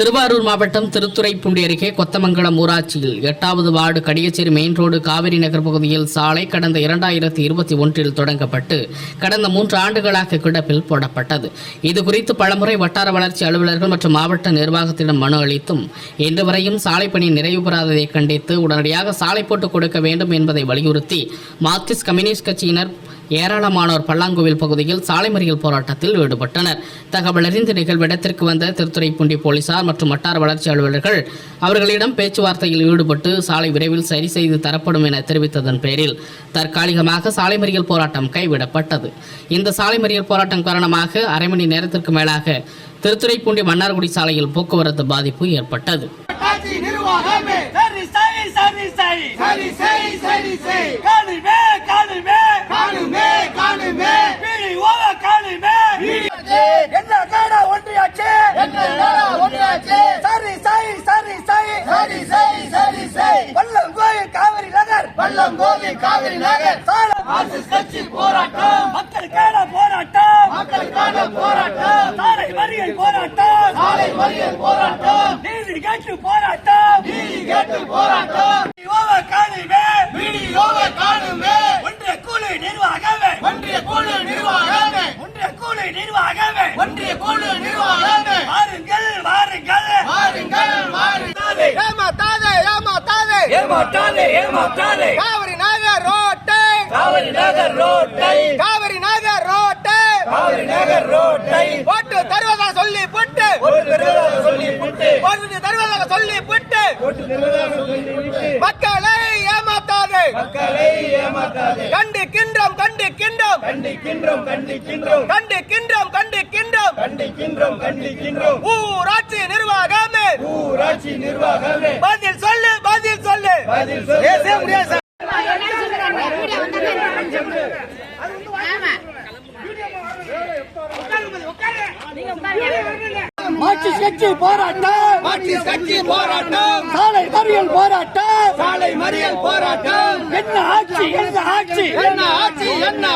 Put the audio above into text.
திருவாரூர் மாவட்டம் திருத்துறைப்பூண்டி அருகே கொத்தமங்கலம் ஊராட்சியில் எட்டாவது ward Kadiyacheri main road Kaveri Nagar பகுதியில் சாலை கடந்த இரண்டாயிரத்தி இருபத்தி ஒன்றில் தொடங்கப்பட்டு கடந்த மூன்று ஆண்டுகளாக கிடப்பில் போடப்பட்டது. இது குறித்து பலமுறை வட்டார வளர்ச்சி அலுவலர்கள் மற்றும் மாவட்ட நிர்வாகத்திடம் மனு அளித்தும் இன்று வரையும் சாலை பணி நிறைவு பெறாததை கண்டித்து உடனடியாக சாலை போட்டு கொடுக்க வேண்டும் என்பதை வலியுறுத்தி மார்க்சிஸ்ட் கம்யூனிஸ்ட் கட்சியினர் ஏராளமானோர் பல்லாங்குவில் பகுதியில் சாலை மறியல் போராட்டத்தில் ஈடுபட்டனர். தகவல் அறிந்த நிகழ்விடத்திற்கு வந்த திருத்துறைப்பூண்டி போலீசார் மற்றும் வட்டார வளர்ச்சி அலுவலர்கள் அவர்களிடம் பேச்சுவார்த்தையில் ஈடுபட்டு சாலை விரைவில் சரி செய்து தரப்படும் என தெரிவித்ததன் பேரில் தற்காலிகமாக சாலை மறியல் போராட்டம் கைவிடப்பட்டது. இந்த சாலை மறியல் போராட்டம் காரணமாக அரை மணி நேரத்திற்கு மேலாக திருத்துறைப்பூண்டி மன்னார்குடி சாலையில் போக்குவரத்து பாதிப்பு ஏற்பட்டது ஆட்சி நிர்வாகமே சரி சரி சரி சரி சரி செய் சரி செய் காணுமே காணுமே காணுமே காணுமே வீடி ஓவ காணுமே என்ன காடா ஒன்றியாச்சு என்ன நாடா ஒன்றாச்சு சரி சரி சரி சரி சரி செய் சரி செய் வல்லம் கோயில் காவிரி நகர் பள்ளம் கோவி காவிரி நகர். மார்க்சிஸ்ட் கட்சி போராட்டம். மக்களுக்கான போராட்டம். மக்களுக்கான போராட்டம். சாலை மறியல் போராட்டம். சாலை மறியல் போராட்டம். நீதி கேட்டு போராட்டம். நீதி கேட்டு போராட்டம். காணுமே வீடியோவை காணுமே ஒன்றிய குழு நிர்வாகமே. ஒன்றிய குழு நிர்வாகமே. ஒன்றிய குழு நிர்வாகமே. ஒன்றிய குழு நிர்வாகமே. ஏமாற்றாதே ஏமாற்றாதே. காவிரி நகர் ரோட்டை. காவிரி நகர் ரோட்டை. காவிரி நகர் ரோட்டை. காவிரி நகர் ரோட்டை. ஓட்டு தருவதா சொல்லி புட்டு ஒரு தருவதாக சொல்லி விட்டு ஓட்டு தருவதாக சொல்லி புட்டு ஓட்டு தருவதாக சொல்லி விட்டு மக்களை ஏமாத்தாதே. மக்களை ஏமாற்றாதே கண்டிக்கின்றோம் கண்டிக்கின்றோம். கண்டிக்கின்றோம் கண்டிக்கின்றோம். கண்டிக்கின்றோம் கண்டிக்கின்றோம். கண்டிக்கின்றோம் கண்டிக்கின்றோம். ஊராட்சி நிர்வாகமே. ஊராட்சி நிர்வாகமே. சொல்லு. மார்க்சிஸ்ட் கட்சி போராட்டம். மார்க்சிஸ்ட் கட்சி போராட்டம். சாலை மறியல் போராட்டம். சாலை மறியல் போராட்டம். என்ன ஆட்சி? என்ன ஆட்சி? என்ன ஆட்சி? என்ன